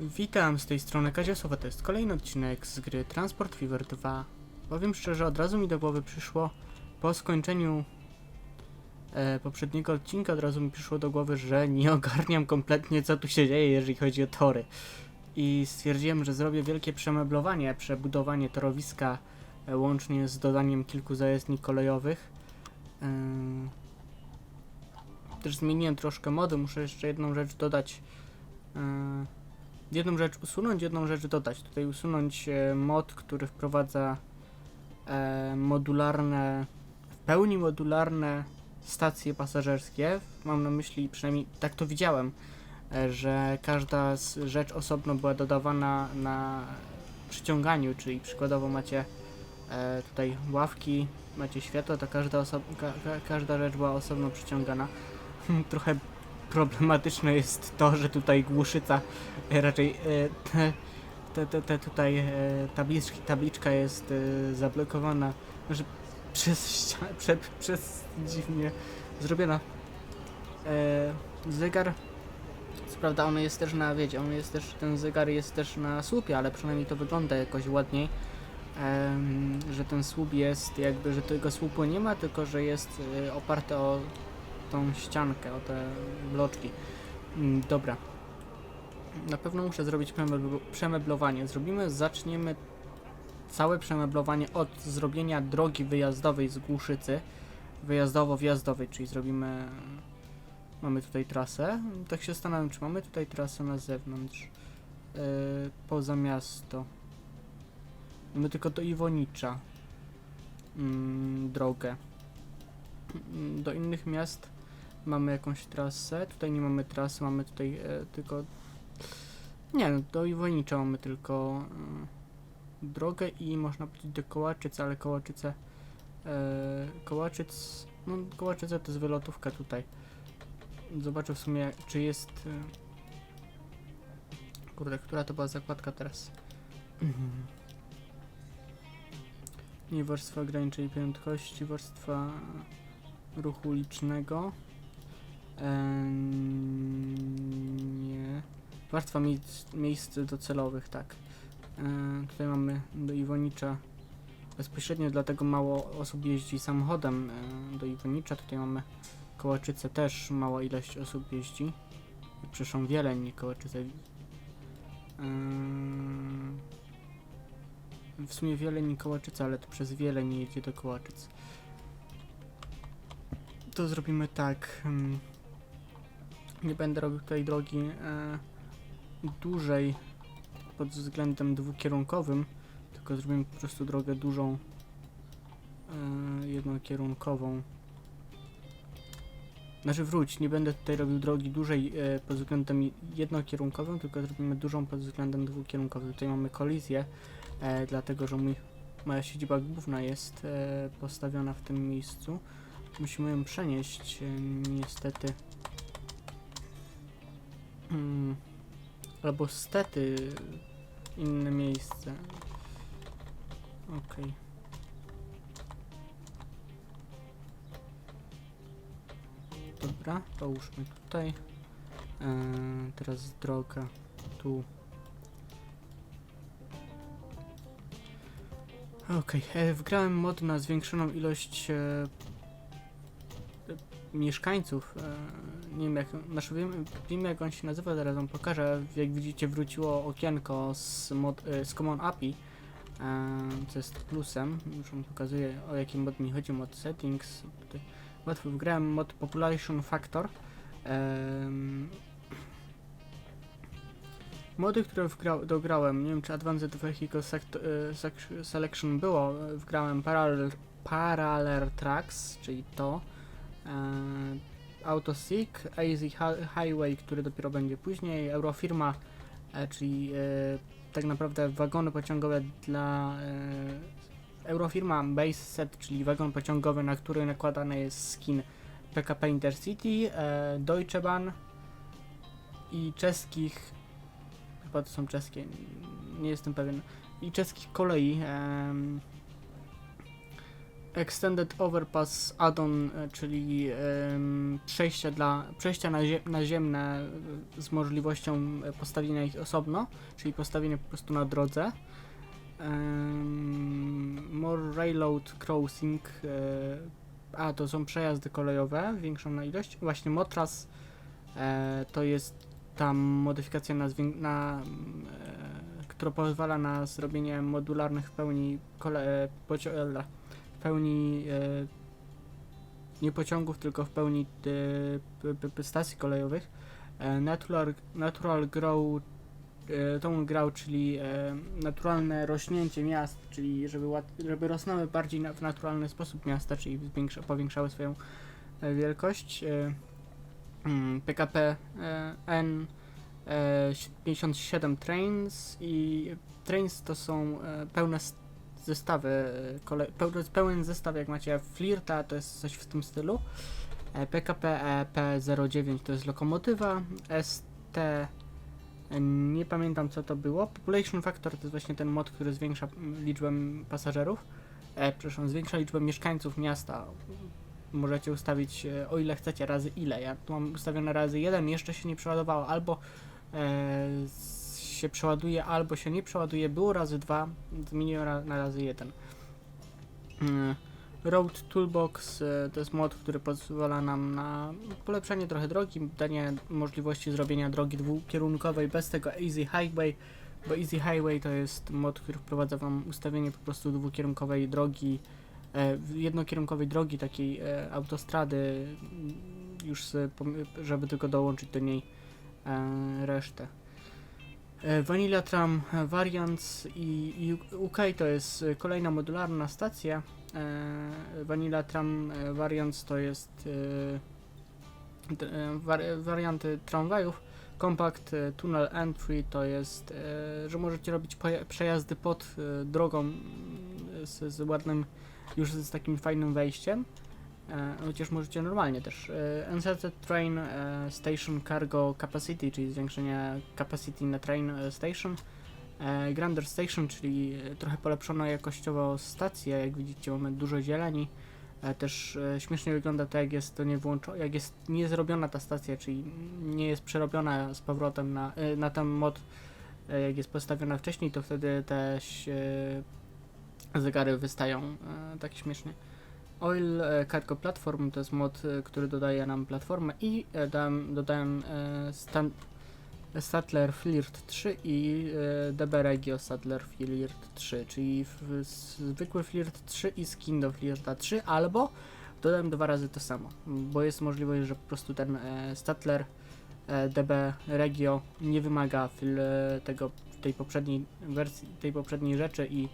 Witam z tej strony Kaziasowa, to jest kolejny odcinek z gry Transport Fever 2. Powiem szczerze, od razu mi do głowy przyszło po skończeniu e, poprzedniego odcinka, od razu mi przyszło do głowy, że nie ogarniam kompletnie co tu się dzieje, jeżeli chodzi o tory. I stwierdziłem, że zrobię wielkie przemeblowanie, przebudowanie torowiska e, łącznie z dodaniem kilku zajezdni kolejowych. Em, też zmieniłem troszkę mody, muszę jeszcze jedną rzecz dodać. E, jedną rzecz usunąć, jedną rzecz dodać. Tutaj usunąć e, mod, który wprowadza e, modularne, w pełni modularne stacje pasażerskie. Mam na myśli, przynajmniej tak to widziałem, e, że każda rzecz osobno była dodawana na przyciąganiu, czyli przykładowo macie tutaj ławki, macie światło, to każda, ka- każda rzecz była osobno przyciągana. Trochę problematyczne jest to, że tutaj głuszyca e, raczej e, te, te, te, te tutaj e, tabliczki, tabliczka jest zablokowana że przez, prze, przez dziwnie zrobiona. Zegar, co prawda on jest też na, wiecie, on jest też, ten zegar jest też na słupie, ale przynajmniej to wygląda jakoś ładniej. Że ten słup jest jakby, że tego słupu nie ma, tylko że jest oparty o tą ściankę, o te bloczki. Mm, Dobra. Na pewno muszę zrobić przemebl- przemeblowanie. Zrobimy, zaczniemy całe przemeblowanie od zrobienia drogi wyjazdowej z Głuszycy. Wyjazdowo-wjazdowej, czyli zrobimy... Mamy tutaj trasę. Tak się zastanawiam, czy mamy tutaj trasę na zewnątrz. Yy, poza miasto. Mamy tylko do Iwonicza. Mm, drogę. Mm, Do innych miast mamy jakąś trasę. Tutaj nie mamy trasy, mamy tutaj e, tylko. Nie, no, do Iwonicza mamy tylko e, drogę i można powiedzieć do Kołaczyc, ale Kołaczyce. E, Kołaczyc. No, Kołaczyce to jest wylotówka tutaj. Zobaczę w sumie, czy jest. E, kurde, która to była zakładka teraz? Nie warstwa ograniczeń prędkości, warstwa ruchu ulicznego. Nie. Warstwa miejsc, miejsc docelowych, tak. Tutaj mamy do Iwonicza bezpośrednio, dlatego mało osób jeździ samochodem em, do Iwonicza. Tutaj mamy Kołaczyce, też mała ilość osób jeździ. Przepraszam, Wieleń, nie Kołaczyce. W sumie Wieleń i Kołaczyce, ale to przez Wieleń nie jedzie do Kołaczyc. To zrobimy tak. Nie będę robił tutaj drogi e, dłużej pod względem dwukierunkowym, tylko zrobimy po prostu drogę dużą, e, jednokierunkową. Znaczy wróć, nie będę tutaj robił drogi dużej e, pod względem jednokierunkowym, tylko zrobimy dużą pod względem dwukierunkowym. Tutaj mamy kolizję, e, dlatego że mój, moja siedziba główna jest e, postawiona w tym miejscu. Musimy ją przenieść, e, niestety. Mm, albo stety inne miejsce. Okej. Dobra, połóżmy tutaj. E, teraz droga tu. Okej, e, wgrałem mod na zwiększoną ilość e, mieszkańców. E, nie wiem jak, znaczy wiem, wiem jak on się nazywa, zaraz wam pokażę. Jak widzicie wróciło okienko z, mod, e, z Common API, co jest plusem. Już wam pokazuję o jakim mod mi chodzi, mod settings. Łatwo wgrałem mod population factor. Mody, które wgra, dograłem, nie wiem czy Advanced Vehicle Sec- Selection było, wgrałem Parallel, Parallel Tracks, czyli to, AutoSeek, AZ Hi- Highway, który dopiero będzie później, Eurofirma, e, czyli e, tak naprawdę wagony pociągowe dla e, Eurofirma Base Set, czyli wagon pociągowy, na który nakładany jest skin PKP Intercity, Deutsche Bahn i czeskich chyba to są czeskie, nie jestem pewien, i czeskich kolei Extended Overpass Add-on, e, czyli em, przejścia, dla, przejścia nazie, naziemne e, z możliwością e, postawienia ich osobno, czyli postawienia po prostu na drodze. Em, more Railroad Crossing, a to są przejazdy kolejowe, większą na ilość. Właśnie Motras to jest tam modyfikacja na, na która pozwala na zrobienie modularnych w pełni kole, pocio- w pełni e, nie pociągów, tylko w pełni e, stacji kolejowych. E, natural, natural Grow tą grał, czyli naturalne rośnięcie miast, czyli żeby, żeby rosnęły bardziej w naturalny sposób miasta, czyli zwiększa, powiększały swoją wielkość. Mm, PKP e, N e, 57 Trains i Trains to są pełne zestawy, e, kole, pełen zestaw jak macie Flirta, to jest coś w tym stylu. E, PKP EP09 to jest lokomotywa, ST e, nie pamiętam co to było. Population Factor to jest właśnie ten mod, który zwiększa liczbę pasażerów. E, przepraszam, zwiększa liczbę mieszkańców miasta. Możecie ustawić o ile chcecie, razy ile. Ja tu mam ustawione razy 1, jeszcze się nie przeładowało. Albo e, s- się przeładuje, albo się nie przeładuje. Było razy 2, zmieniłem na razy 1. Mm, Road Toolbox e, to jest mod, który pozwala nam na polepszenie trochę drogi, danie możliwości zrobienia drogi dwukierunkowej bez tego Easy Highway, bo Easy Highway to jest mod, który wprowadza wam ustawienie po prostu dwukierunkowej drogi, e, jednokierunkowej drogi, takiej e, autostrady, już żeby tylko dołączyć do niej e, resztę. E, Vanilla Tram e, Variants i, UK to jest e, kolejna modularna stacja. Vanilla Tram Variants to jest warianty tramwajów. Compact Tunnel Entry to jest, że możecie robić przejazdy pod drogą mm, z, z ładnym, już z takim fajnym wejściem. E, chociaż możecie normalnie też. E, Unsettled Train e, Station Cargo Capacity, czyli zwiększenie capacity na train station. Grander Station, czyli trochę polepszona jakościowo stacja, jak widzicie mamy dużo zieleni. Też śmiesznie wygląda to jak jest to nie włączo- jak jest nie zrobiona ta stacja, czyli nie jest przerobiona z powrotem na, na ten mod jak jest postawiona wcześniej, to wtedy te zegary wystają tak śmiesznie. Oil e, Cargo Platform to jest mod, e, który dodaje nam platformę i e, dałem, dodałem stan, Statler Flirt 3 i DB Regio Statler Flirt 3, czyli zwykły Flirt 3 i skin do Flirta 3, albo dodałem dwa razy to samo, bo jest możliwość, że po prostu ten Statler DB Regio nie wymaga tego, tej poprzedniej wersji, tej poprzedniej rzeczy i,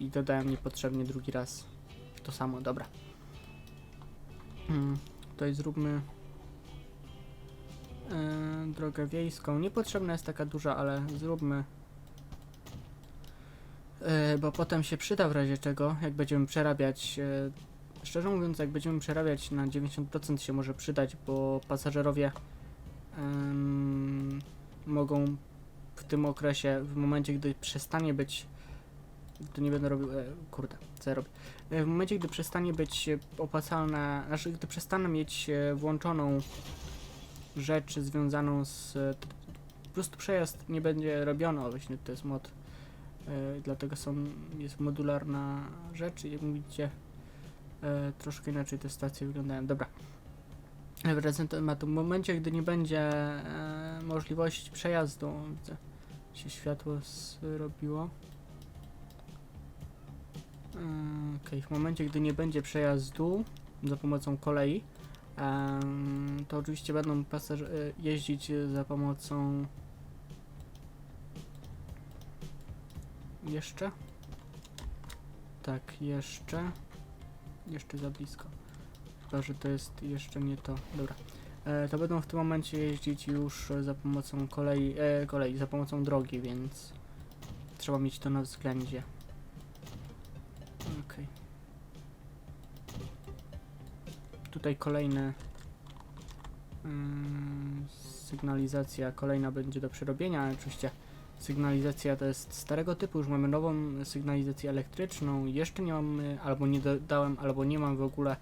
i dodałem niepotrzebnie drugi raz to samo, dobra. Hmm, tutaj zróbmy e, drogę wiejską. Niepotrzebna jest taka duża, ale zróbmy. E, bo potem się przyda w razie czego, jak będziemy przerabiać. E, szczerze mówiąc, jak będziemy przerabiać na 90% się może przydać, bo pasażerowie em, mogą w tym okresie, w momencie gdy przestanie być. To nie będę robił. E, kurde, co ja robię? E, W momencie, gdy przestanie być e, opłacalne, znaczy gdy przestanę mieć e, włączoną rzecz związaną z po prostu przejazd nie będzie robiony, właśnie to jest mod, dlatego są, jest modularna rzecz i jak widzicie e, troszkę inaczej te stacje wyglądają, dobra. Wracając do tematu, w momencie, gdy nie będzie możliwości przejazdu, widzę, się światło zrobiło. Mm, Okej, w momencie, gdy nie będzie przejazdu za pomocą kolei, to oczywiście będą pasażerowie jeździć e, za pomocą jeszcze? Tak, jeszcze. Jeszcze za blisko. Chyba, że to jest jeszcze nie to, dobra. E, to będą w tym momencie jeździć już e, za pomocą kolei, e, kolei, za pomocą drogi, więc trzeba mieć to na względzie Okej. Tutaj kolejne mm, sygnalizacja kolejna będzie do przerobienia, ale oczywiście Sygnalizacja to jest starego typu, już mamy nową sygnalizację elektryczną. Jeszcze nie mamy, albo nie dodałem, albo nie mam w ogóle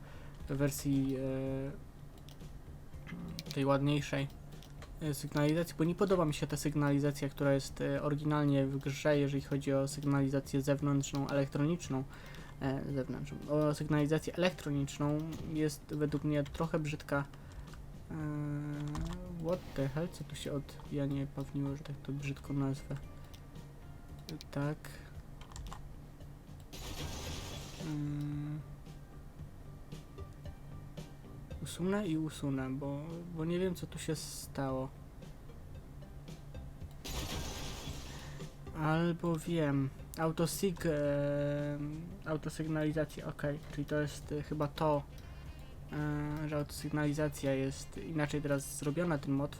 wersji e, tej ładniejszej e, sygnalizacji, bo nie podoba mi się ta sygnalizacja, która jest e, oryginalnie w grze, jeżeli chodzi o sygnalizację zewnętrzną, elektroniczną. E, zewnętrzną. O sygnalizację elektroniczną jest według mnie trochę brzydka. E, what the hell? Co tu się odbijanie pawniło, że tak to brzydko nazwę. Tak. Mm. Usunę i usunę, bo, bo nie wiem co tu się stało. Albo wiem. Autosig, e, autosygnalizacja, ok, czyli to jest e, chyba to, e, że autosygnalizacja jest inaczej teraz zrobiona, ten mod.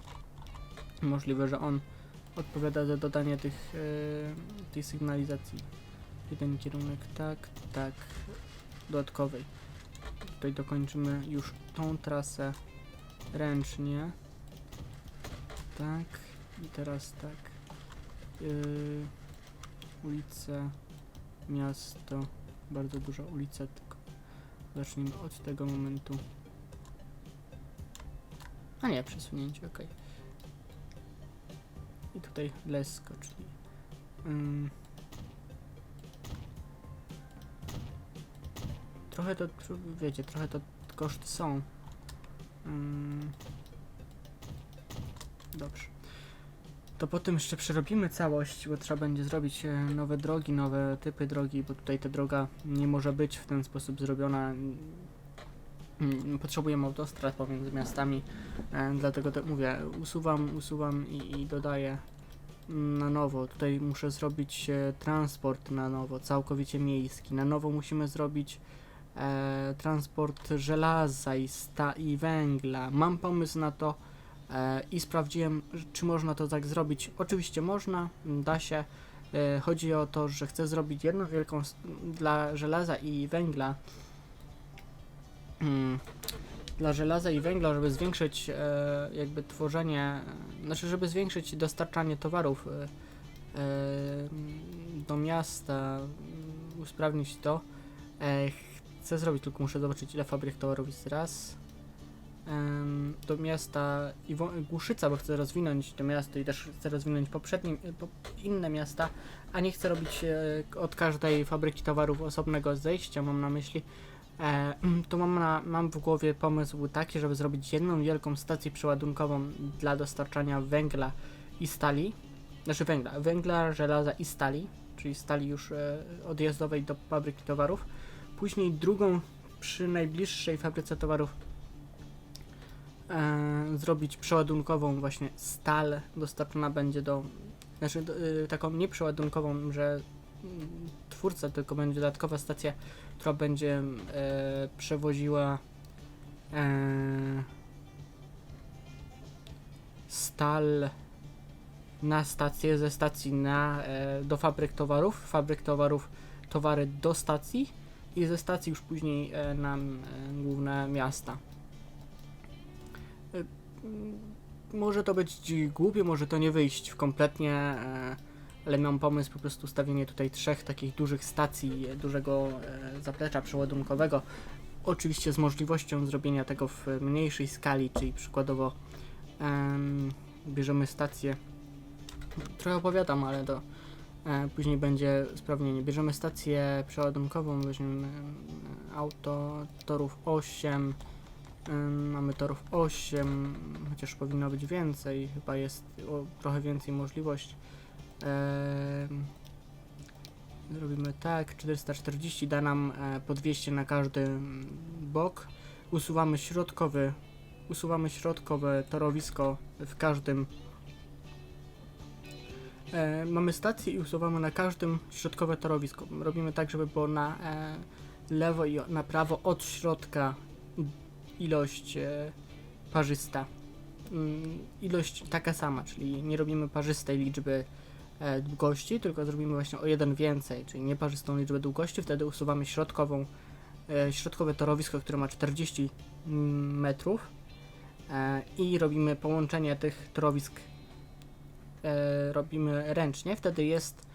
Możliwe, że on odpowiada za dodanie tych, e, tej sygnalizacji. Jeden kierunek, tak, tak, dodatkowej. Tutaj dokończymy już tą trasę ręcznie. Tak, i teraz tak. Yy, ulice, miasto, bardzo duża ulica, tylko zacznijmy od tego momentu. A nie, przesunięcie, ok. I tutaj lesko, czyli... ym, trochę to, wiecie, trochę to koszty są. Ym, dobrze. To potem jeszcze przerobimy całość, bo trzeba będzie zrobić e, nowe drogi, nowe typy drogi, bo tutaj ta droga nie może być w ten sposób zrobiona. Mm, Potrzebujemy autostrad pomiędzy miastami, e, dlatego tak mówię, usuwam, usuwam i, i dodaję mm, na nowo. Tutaj muszę zrobić e, transport na nowo, całkowicie miejski. Na nowo musimy zrobić e, transport żelaza i, sta i węgla. Mam pomysł na to, i sprawdziłem, czy można to tak zrobić. Oczywiście można, da się. E, chodzi o to, że chcę zrobić jedną wielką dla żelaza i węgla. Mm, dla żelaza i węgla, żeby zwiększyć e, jakby tworzenie, e, znaczy żeby zwiększyć dostarczanie towarów e, e, do miasta, usprawnić to. E, chcę zrobić, tylko muszę zobaczyć ile fabryk towarów jest raz do miasta Iwo- Głuszyca, bo chcę rozwinąć to miasto i też chcę rozwinąć poprzednie, po, inne miasta, a nie chcę robić e, od każdej fabryki towarów osobnego zejścia, mam na myśli. E, to mam, na, mam w głowie pomysł taki, żeby zrobić jedną wielką stację przeładunkową dla dostarczania węgla i stali, znaczy węgla, węgla, żelaza i stali, czyli stali już e, odjazdowej do fabryki towarów. Później drugą przy najbliższej fabryce towarów e, zrobić przeładunkową właśnie stal dostarczona będzie do, znaczy do, y, taką nie przeładunkową, że twórca, tylko będzie dodatkowa stacja, która będzie e, przewoziła e, stal na stację, ze stacji na, e, do fabryk towarów, fabryk towarów, towary do stacji i ze stacji już później na główne miasta. Może to być głupie, może to nie wyjść w kompletnie, e, ale mam pomysł po prostu stawienie tutaj trzech takich dużych stacji, e, dużego e, zaplecza przeładunkowego. Oczywiście z możliwością zrobienia tego w mniejszej skali, czyli przykładowo em, bierzemy stację. Trochę opowiadam, ale to później będzie sprawnienie. Bierzemy stację przeładunkową, weźmiemy auto, torów 8, Ym, Mamy torów 8, chociaż powinno być więcej, chyba jest o, trochę więcej możliwość. Em, Zrobimy tak, 440 da nam e, po 200 na każdy bok. Usuwamy środkowy, usuwamy środkowe torowisko w każdym. E, mamy stację i usuwamy na każdym środkowe torowisko. Robimy tak, żeby było na e, lewo i na prawo od środka ilość e, parzysta. Mm, ilość taka sama, czyli nie robimy parzystej liczby e, długości, tylko zrobimy właśnie o jeden więcej, czyli nieparzystą liczbę długości, wtedy usuwamy środkową, e, środkowe torowisko, które ma 40 mm, metrów i robimy połączenie tych torowisk robimy ręcznie, wtedy jest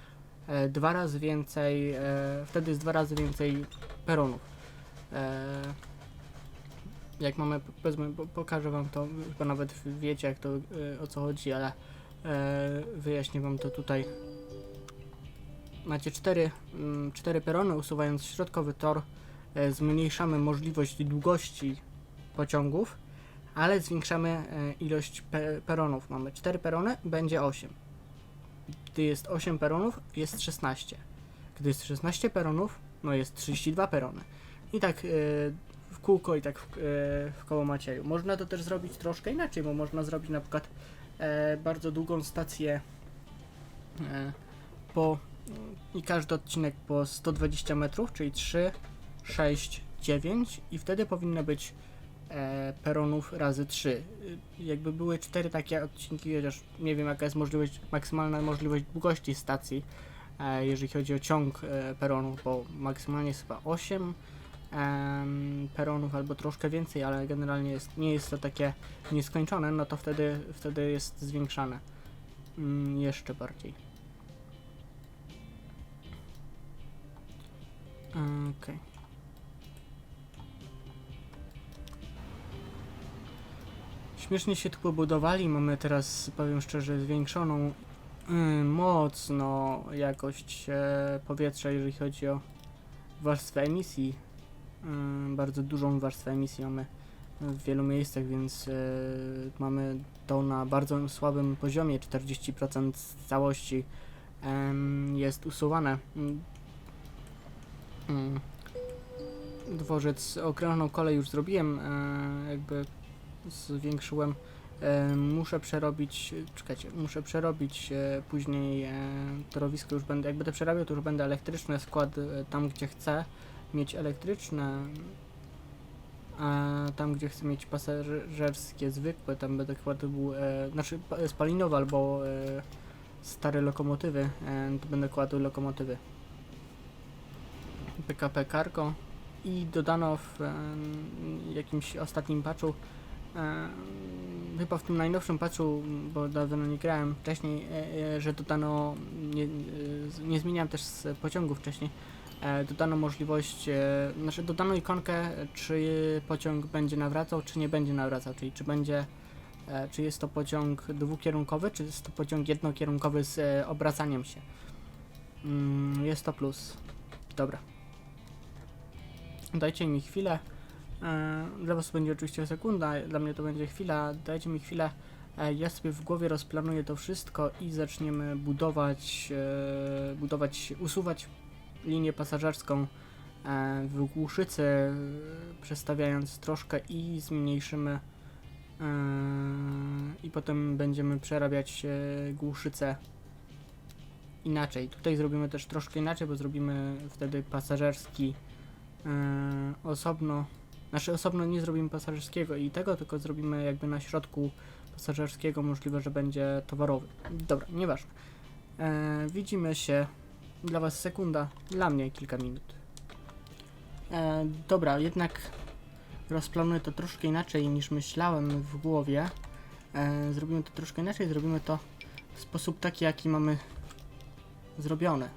dwa razy więcej, wtedy jest dwa razy więcej peronów. Jak mamy, powiedzmy, po- pokażę wam to, chyba nawet wiecie jak to, e, o co chodzi, ale e, wyjaśnię wam to tutaj. Macie cztery, mm, cztery perony, usuwając środkowy tor, e, zmniejszamy możliwość długości pociągów, ale zwiększamy ilość pe peronów. Mamy 4 perony, będzie 8. Gdy jest 8 peronów, jest 16. Gdy jest 16 peronów, no jest 32 perony. I tak w kółko i tak w, e, w koło Macieju. Można to też zrobić troszkę inaczej, bo można zrobić na przykład e, bardzo długą stację e, po i każdy odcinek po 120 metrów, czyli 3, 6, 9 i wtedy powinno być e, peronów razy 3. Y, Jakby były cztery takie odcinki, chociaż nie wiem jaka jest możliwość, maksymalna możliwość długości stacji, e, jeżeli chodzi o ciąg e, peronów, bo maksymalnie jest chyba 8 em, peronów albo troszkę więcej, ale generalnie jest, nie jest to takie nieskończone, no to wtedy, wtedy jest zwiększane mm, jeszcze bardziej. Okej. Śmiesznie się tu pobudowali. Mamy teraz, powiem szczerze, zwiększoną y, mocno jakość e, powietrza, jeżeli chodzi o warstwę emisji. Y, bardzo dużą warstwę emisji mamy w wielu miejscach, więc e, mamy to na bardzo słabym poziomie. 40% z całości jest usuwane. Mm. Mm. Dworzec, okrężną kolej już zrobiłem, e, jakby zwiększyłem. E, muszę przerobić, czekajcie, muszę przerobić później torowisko, już będę, jak będę przerabiał, to już będę elektryczny skład tam, gdzie chcę mieć elektryczne, a tam, gdzie chcę mieć pasażerskie, zwykłe, tam będę kładł, e, znaczy pa- spalinowe albo e, stare lokomotywy, e, to będę kładł lokomotywy. PKP Cargo i dodano w em, jakimś ostatnim patchu em, chyba w tym najnowszym patchu, bo dawno nie grałem wcześniej, e, e, że dodano nie, e, nie zmieniałem też z pociągu wcześniej e, dodano możliwość, e, znaczy dodano ikonkę, czy pociąg będzie nawracał, czy nie będzie nawracał, czyli czy będzie, e, czy jest to pociąg dwukierunkowy, czy jest to pociąg jednokierunkowy z e, obracaniem się. Mm, jest to plus. Dobra. Dajcie mi chwilę. E, Dla Was będzie oczywiście sekunda, dla mnie to będzie chwila. Dajcie mi chwilę. E, Ja sobie w głowie rozplanuję to wszystko i zaczniemy budować, e, budować, usuwać linię pasażerską e, w Głuszycy, e, przestawiając troszkę i zmniejszymy e, i potem będziemy przerabiać Głuszycę inaczej. Tutaj zrobimy też troszkę inaczej, bo zrobimy wtedy pasażerski osobno, znaczy osobno nie zrobimy pasażerskiego i tego, tylko zrobimy jakby na środku pasażerskiego możliwe, że będzie towarowy. Dobra, nieważne. Widzimy się dla Was sekunda, dla mnie kilka minut. E, dobra, jednak rozplanuję to troszkę inaczej niż myślałem w głowie. E, zrobimy to troszkę inaczej, zrobimy to w sposób taki, jaki mamy zrobione.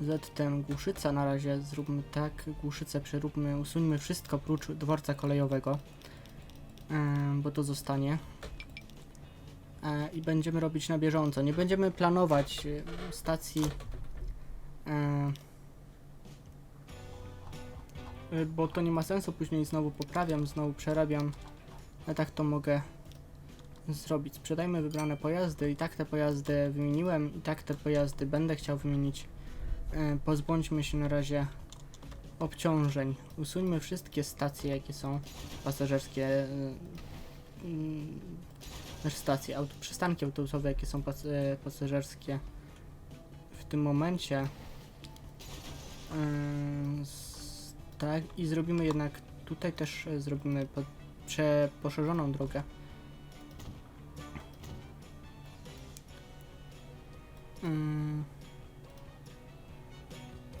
ZTM Głuszyca na razie zróbmy tak, Głuszycę przeróbmy, usuńmy wszystko prócz dworca kolejowego, e, bo to zostanie. E, I będziemy robić na bieżąco. Nie będziemy planować e, stacji bo to nie ma sensu, później znowu poprawiam, znowu przerabiam. Ja tak to mogę zrobić. Sprzedajmy wybrane pojazdy i tak te pojazdy wymieniłem i tak te pojazdy będę chciał wymienić. E, pozbądźmy się na razie obciążeń. Usuńmy wszystkie stacje, jakie są pasażerskie. y, mm, Znaczy stacje, auto, przystanki autobusowe, jakie są pas, e, pasażerskie w tym momencie. Tak, i zrobimy jednak tutaj też e, zrobimy po, prze, poszerzoną drogę.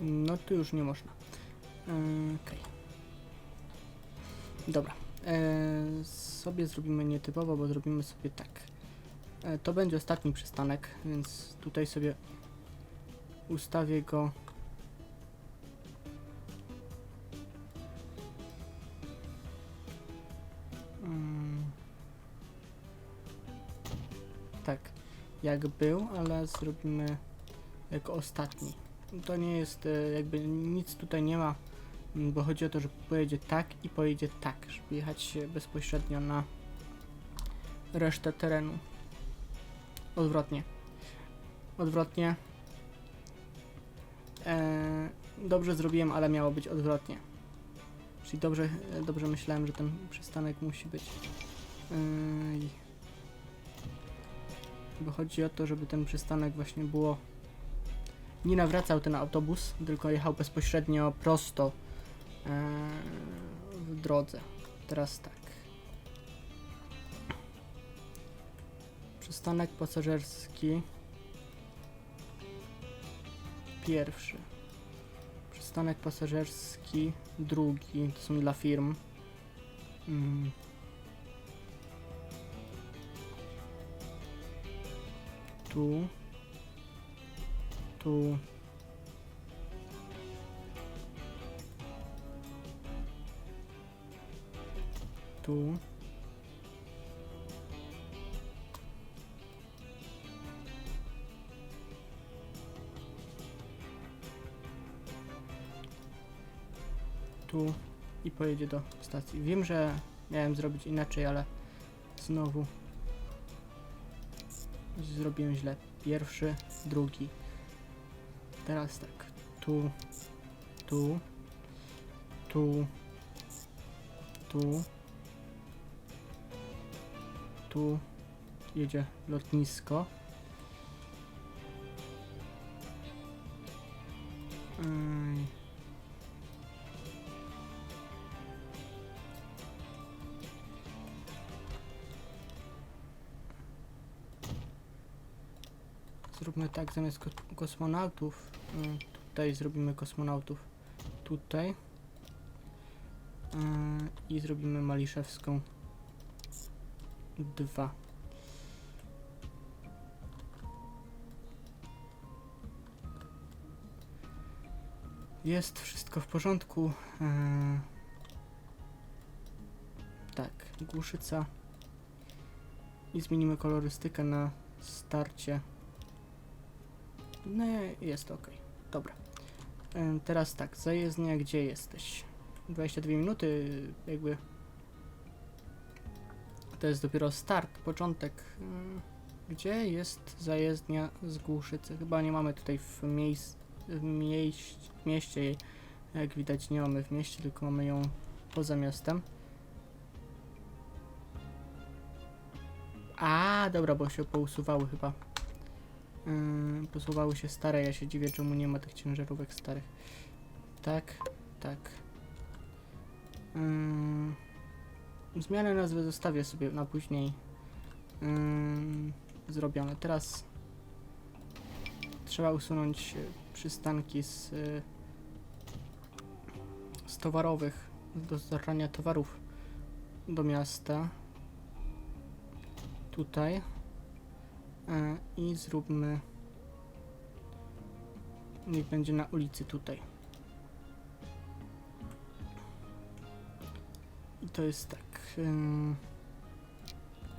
No tu już nie można. Okej. Dobra. E, sobie zrobimy nietypowo, bo zrobimy sobie tak. E, To będzie ostatni przystanek, więc tutaj sobie ustawię go. Jak był, ale zrobimy jako ostatni. To nie jest e, jakby nic tutaj nie ma, bo chodzi o to, że pojedzie tak i pojedzie tak, żeby jechać bezpośrednio na resztę terenu. Odwrotnie. Odwrotnie. E, dobrze zrobiłem, ale miało być odwrotnie. Czyli dobrze, e, dobrze myślałem, że ten przystanek musi być. Ej. Bo chodzi o to, żeby ten przystanek właśnie było. Nie nawracał ten autobus, tylko jechał bezpośrednio prosto e, w drodze. Teraz tak. Przystanek pasażerski. Pierwszy. Przystanek pasażerski drugi. To są dla firm. Mm. Tu. Tu. Tu. tu i pojedzie do stacji. Wiem, że miałem zrobić inaczej, ale znowu zrobiłem źle. Pierwszy, drugi. Teraz tak. Tu, tu, tu, tu, tu jedzie lotnisko. Ej. Zróbmy tak, zamiast ko kosmonautów, y, tutaj zrobimy kosmonautów tutaj y, i zrobimy Maliszewską 2. Jest wszystko w porządku. y, Tak, głuszyca. I zmienimy kolorystykę na starcie. No jest ok. Dobra. Em, Teraz tak, zajezdnia, gdzie jesteś? 22 minuty, jakby. To jest dopiero start, początek. Em, Gdzie jest zajezdnia z Głuszycy? Chyba nie mamy tutaj w, miejsc, w, mieś, mieście jej. Jak widać, nie mamy w mieście, tylko mamy ją poza miastem. A, dobra, bo się pousuwały chyba. Yy, posuwały się stare, ja się dziwię, czemu nie ma tych ciężarówek starych. Tak, tak. Yy, zmianę nazwy zostawię sobie na później yy, zrobione. Teraz trzeba usunąć yy, przystanki z, yy, z towarowych, z dostarczania towarów do miasta. Tutaj. E, I zróbmy. Niech będzie na ulicy tutaj. I to jest tak. em,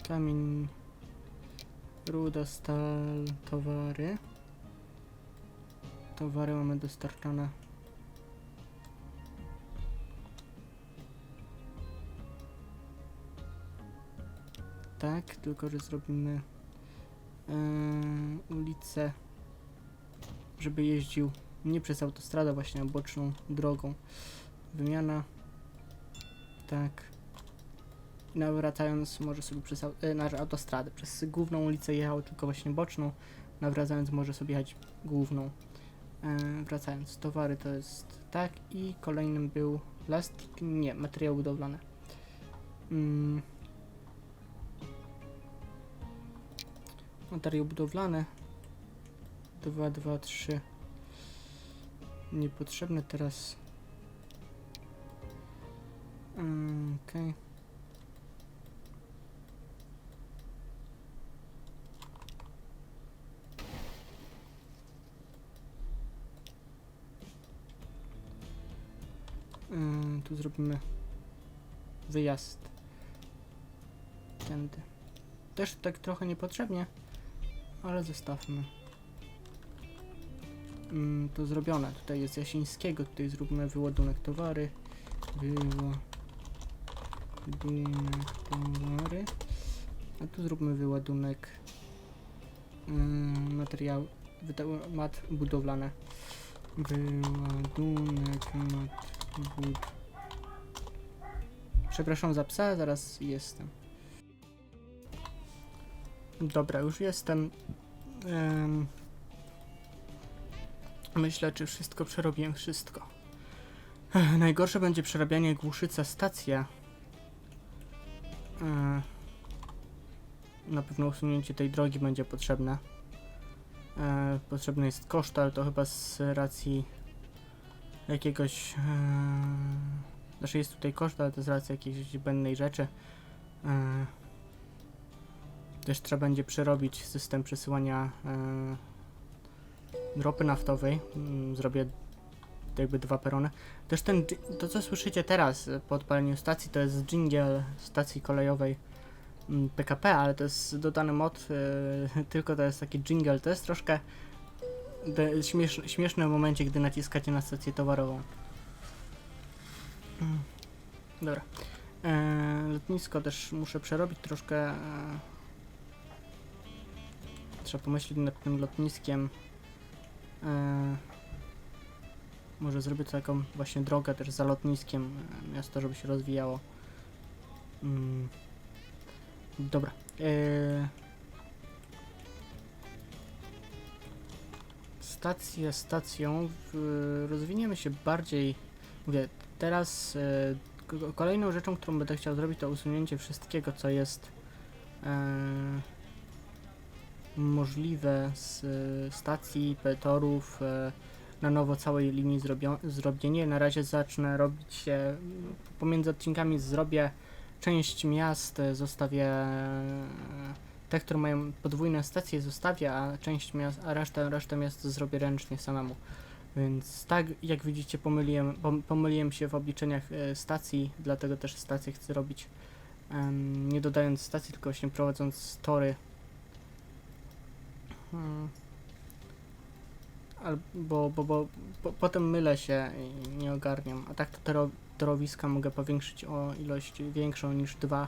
Kamień, ruda, stal, towary. Towary mamy dostarczane. Tak, tylko że zrobimy yy, ulicę, żeby jeździł nie przez autostradę, właśnie a boczną drogą. Wymiana. Tak. Nawracając może sobie przez e, na autostradę. Przez główną ulicę jechał tylko właśnie boczną. Nawracając może sobie jechać główną. E, wracając. Towary to jest tak. I kolejnym był plastik. Nie, materiały budowlane. Mm. Materiał budowlany. 2, 2, 3. Niepotrzebne teraz. Mm, okay. Mm, tu zrobimy wyjazd tędy. Też tak trochę niepotrzebnie ale zostawmy. Mm, to zrobione. Tutaj jest Jasińskiego, tutaj zróbmy wyładunek towary. Wyładunek towary. A tu zróbmy wyładunek mm, materiał, mat budowlane. Wyładunek mat bud. Przepraszam za psa, zaraz jestem. Dobra, już jestem. Em, myślę, czy wszystko przerobiłem. Wszystko. Ech, najgorsze będzie przerabianie głuszyca stacja. E, na pewno usunięcie tej drogi będzie potrzebne. E, potrzebny jest koszt, ale to chyba z racji jakiegoś. E, znaczy jest tutaj koszt, ale to z racji jakiejś zbędnej rzeczy. E, też trzeba będzie przerobić system przesyłania e, ropy naftowej. Mm, Zrobię jakby dwa perony. Też ten, to co słyszycie teraz po odpaleniu stacji, to jest jingle stacji kolejowej mm, PKP, ale to jest dodany mod, e, tylko to jest taki jingle. To jest troszkę śmiesz, śmieszne w momencie, gdy naciskacie na stację towarową. Mm. Dobra. E, lotnisko też muszę przerobić troszkę. Trzeba pomyśleć nad tym lotniskiem. E, może zrobię taką właśnie drogę też za lotniskiem e, miasto, żeby się rozwijało. Mm. Dobra. E, stację stacją w, rozwiniemy się bardziej. Mówię, teraz e, kolejną rzeczą, którą będę chciał zrobić, to usunięcie wszystkiego, co jest e, możliwe z e, stacji, torów, e, na nowo całej linii zrobienie. Na razie zacznę robić e, pomiędzy odcinkami zrobię część miast, zostawię te, które mają podwójne stacje zostawię, a część miast, a resztę, resztę miast zrobię ręcznie samemu. Więc tak, jak widzicie, pomyliłem, pom, pomyliłem się w obliczeniach stacji, dlatego też stację chcę robić nie dodając stacji, tylko właśnie prowadząc tory. Hmm. Al, bo, bo, bo, potem mylę się i nie ogarniam. A tak to toro, torowiska mogę powiększyć o ilość większą niż dwa.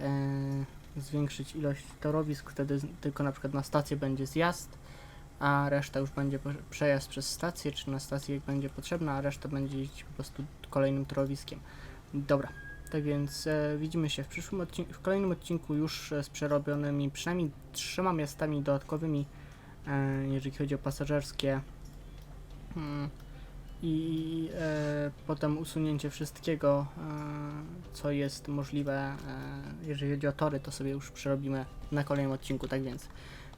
E, zwiększyć ilość torowisk, wtedy tylko na przykład na stację będzie zjazd, a reszta już będzie przejazd przez stację, czy na stację jak będzie potrzebna, a reszta będzie jeździć po prostu kolejnym torowiskiem. Dobra, tak więc e, widzimy się w przyszłym odcinku, w kolejnym odcinku już e, z przerobionymi przynajmniej trzema miastami dodatkowymi, e, jeżeli chodzi o pasażerskie. Mm, I e, potem usunięcie wszystkiego, e, co jest możliwe, e, jeżeli chodzi o tory, to sobie już przerobimy na kolejnym odcinku, tak więc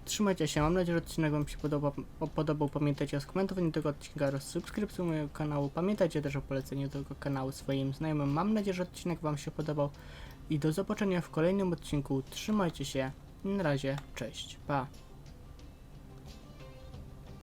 trzymajcie się, mam nadzieję, że odcinek Wam się podobał, po- podobał. pamiętajcie o skomentowaniu tego odcinka oraz subskrypcji mojego kanału, pamiętajcie też o poleceniu tego kanału swoim znajomym, mam nadzieję, że odcinek Wam się podobał i do zobaczenia w kolejnym odcinku, trzymajcie się, na razie, cześć, pa.